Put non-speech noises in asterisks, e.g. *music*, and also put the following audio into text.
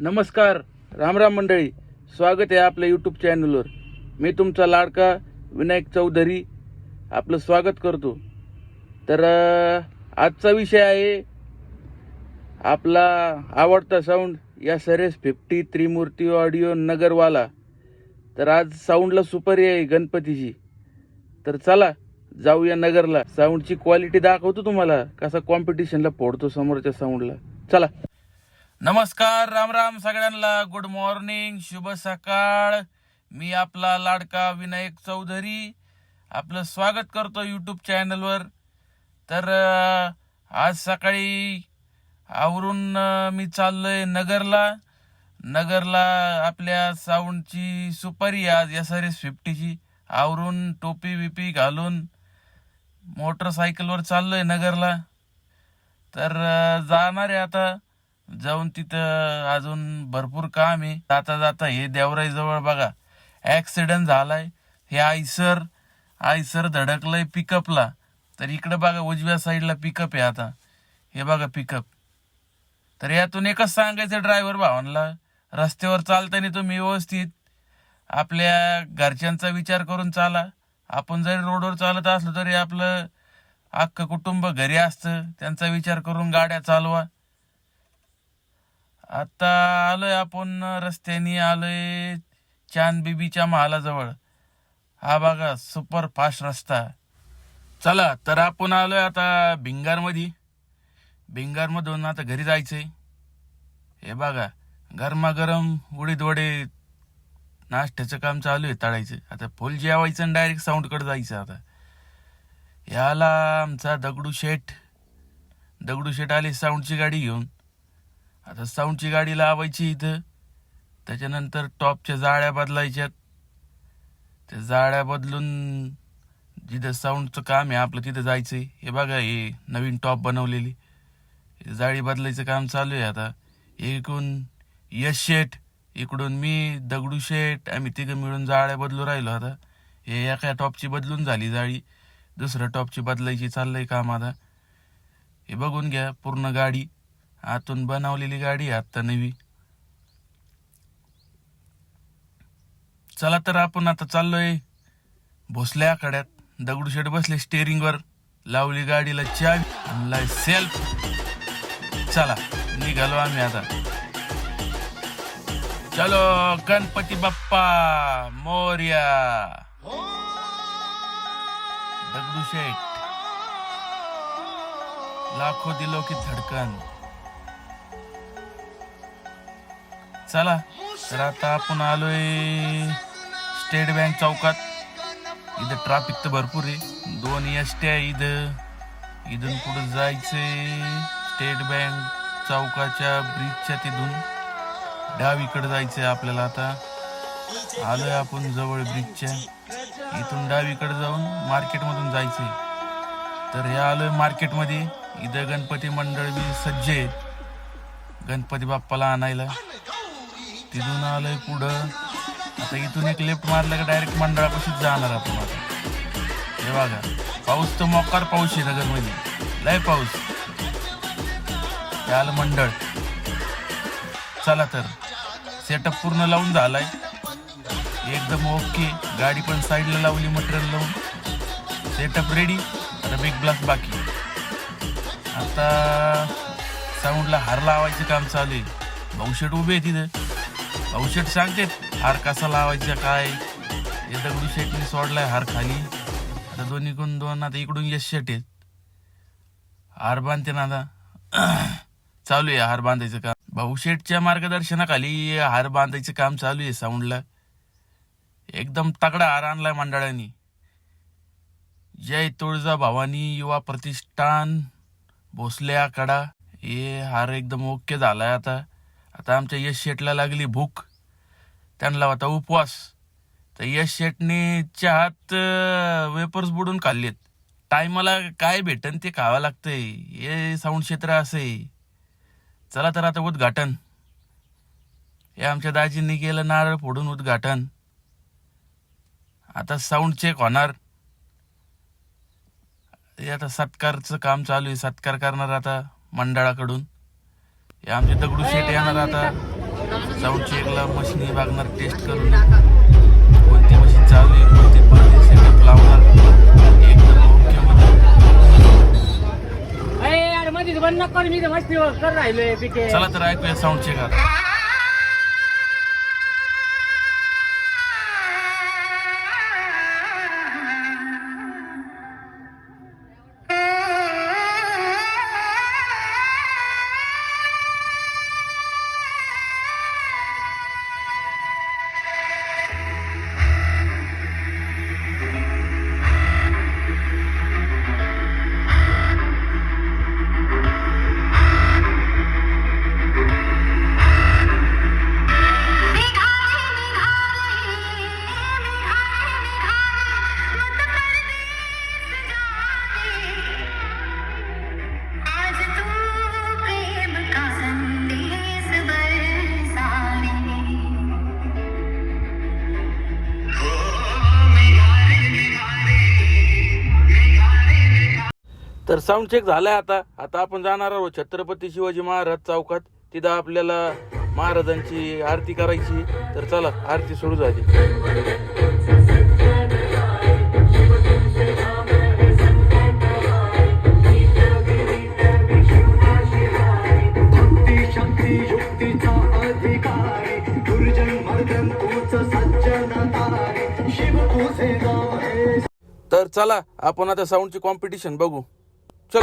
नमस्कार रामराम मंडळी. स्वागत आहे आपल्या यूट्यूब चॅनलवर मी तुमचा लाडका विनायक चौधरी आपलं स्वागत करतो. तर आजचा विषय आहे आपला आवडता साऊंड या सरेस फिफ्टी त्रिमूर्ती ऑडिओ नगरवाला. तर आज साऊंडला सुपारी आहे गणपतीची. तर चला जाऊया नगरला. साऊंडची क्वालिटी दाखवतो तुम्हाला. कसा कॉम्पिटिशनला फोडतो समोरच्या साऊंडला चला. नमस्कार राम राम सगळ्यांना. गुड मॉर्निंग शुभ सकाळ. मी आपला लाडका विनायक चौधरी. आपलं स्वागत करतो यूट्यूब चॅनलवर तर आज सकाळी आवरून मी मी चाललोय नगरला. नगरला आपल्या साऊंडची सुपारी आज एस आर एस फिफ्टीची आवरून टोपी बिपी घालून मोटरसायकलवर चाललोय नगरला. तर जाणार आहे आता. जाऊन तिथं अजून भरपूर काम आहे. जाता जाता हे देवराई जवळ बघा. ऍक्सिडेंट झालाय. हे आयसर आयसर धडकलंय पिकअपला तर इकडे बघा उजव्या साईडला पिकअप आहे आता. हे बघा पिकअप तर यातून एकच सांगायचं ड्रायव्हर भावांना रस्त्यावर चालताना तुम्ही व्यवस्थित आपल्या घरच्यांचा विचार करून चाला. आपण जरी रोडवर चालत असलो तरी आपलं अख्खं कुटुंब घरी असतं. त्यांचा विचार करून गाड्या चालवा. आता आलोय आपण रस्त्याने आलोय चांद बीबीच्या महालाजवळ. हा बघा सुपर फास्ट रस्ता. चला तर आपण आलोय आता भिंगार भिंगारमधून भिंगार मधून आता घरी जायचंय. हे बघा गरमागरम उडीद वडे नाश्त्याचं काम चालू आहे तळायचं. आता फुल जेवायचं आणि डायरेक्ट साऊंडकडे जायचं आता. याला आमचा दगडू शेठ दगडू शेठ आली साऊंडची गाडी घेऊन. आता साऊंडची गाडी लावायची इथं. त्याच्यानंतर टॉपच्या जाळ्या बदलायच्यात. त्या जाळ्या बदलून जिथं साऊंडचं काम आहे आपलं तिथं जायचंय. हे बघा हे नवीन टॉप बनवलेली. जाळी बदलायचं काम चालू आहे आता. एकूण यश शेठ इकडून मी दगडू शेठ आम्ही तिघं मिळून जाळ्या बदलू राहिलो आता. हे एका टॉपची बदलून झाली जाळी. दुसऱ्या टॉपची बदलायची चाललंय काम आता. हे बघून घ्या पूर्ण गाडी. आतून बनवलेली गाडी आहे आता नवी. चला तर आपण आता चाललोय भोसल्या आखाड्यात. दगडूशेठ बसले स्टेअरिंगवर लावली गाडीला चावी आणलाय सेल्फ चला निघालो आम्ही आता. चलो गणपती बाप्पा मोर्या. दगडूशेठ लाखो दिलो की धडकन. चला तर आता आपण आलोय स्टेट बँक चौकात. इथं ट्रॅफिक तर भरपूर आहे. दोन एस टी आहे इथं. इथून पुढे जायचंय? स्टेट बँक चौकाच्या ब्रिजच्या तिथून. डावीकडे जायचंय आपल्याला आता. आलोय आपण जवळ ब्रिजच्या इथून डावीकडे जाऊन मार्केटमधून जायचंय. तर हे आलोय मार्केटमध्ये. इथं गणपती मंडळ बी सज्ज गणपती बाप्पाला आणायला. तिथून आलोय पुढं. आता इथून एक लेफ्ट मारलं का डायरेक्ट मंडळापाशीच जाणार आपण आता. हे बघा. पाऊस तर मोकार पाऊस आहे नगरमध्ये. लय पाऊस. हे आलं मंडळ. चला तर. सेटअप पूर्ण लावून झालाय. एकदम ओके गाडी पण साईडला लावली मटेरियल लावून. सेटअप रेडी आता बिग ब्लास बाकी. आता साऊंडला हार लावायचं काम चालू आहे. भाऊशेट उभे आहे तिथं. औषध सांगते हार कसा लावायचा काय? हे दगडू शेटने सोडलाय हार खाली. आता दोन्हीकडून दोन आता इकडून यश शेट आहेत हार बांधते ना आता. *clears throat* चालू आहे हार बांधायचं काम. भाऊशेटच्या मार्गदर्शनाखाली हार बांधायचं काम चालू आहे साऊंडला. एकदम तगडा हार आणलाय मंडळाने. जय तुळजा भवानी युवा प्रतिष्ठान भोसले आकडा हे हार एकदम ओके झालाय आता. आता आमच्या यश शेटला लागली भूक. त्यांना होता उपवास. तर यश शेटने चहात वेपर्स बुडून खाल्लेत. टायमाला काय भेटन ते खावं लागतंय. हे साऊंड क्षेत्र असे चला तर आता उद्घाटन. हे आमच्या दाजींनी केलं नारळ फोडून उद्घाटन. आता साऊंड चेक होणार. हे आता सत्कारचं काम चालू आहे. सत्कार करणार आता मंडळाकडून. हे आमचे दगडू शेट येणार आता. साऊंड चेकला मशीन बघणार टेस्ट करून कोणती मशीन चालू आहे कोणते पडदे सेटअप लावणार. एकदम ओके मध्ये चला तर ऐकूया साऊंड चेक आता तर साऊंड चेक झालाय आता. आता आपण जाणार आहोत छत्रपती शिवाजी महाराज चौकात. तिथं आपल्याला महाराजांची आरती करायची. तर चला आरती सुरू झाली. तर चला आपण आता साऊंडची कॉम्पिटिशन बघू. चल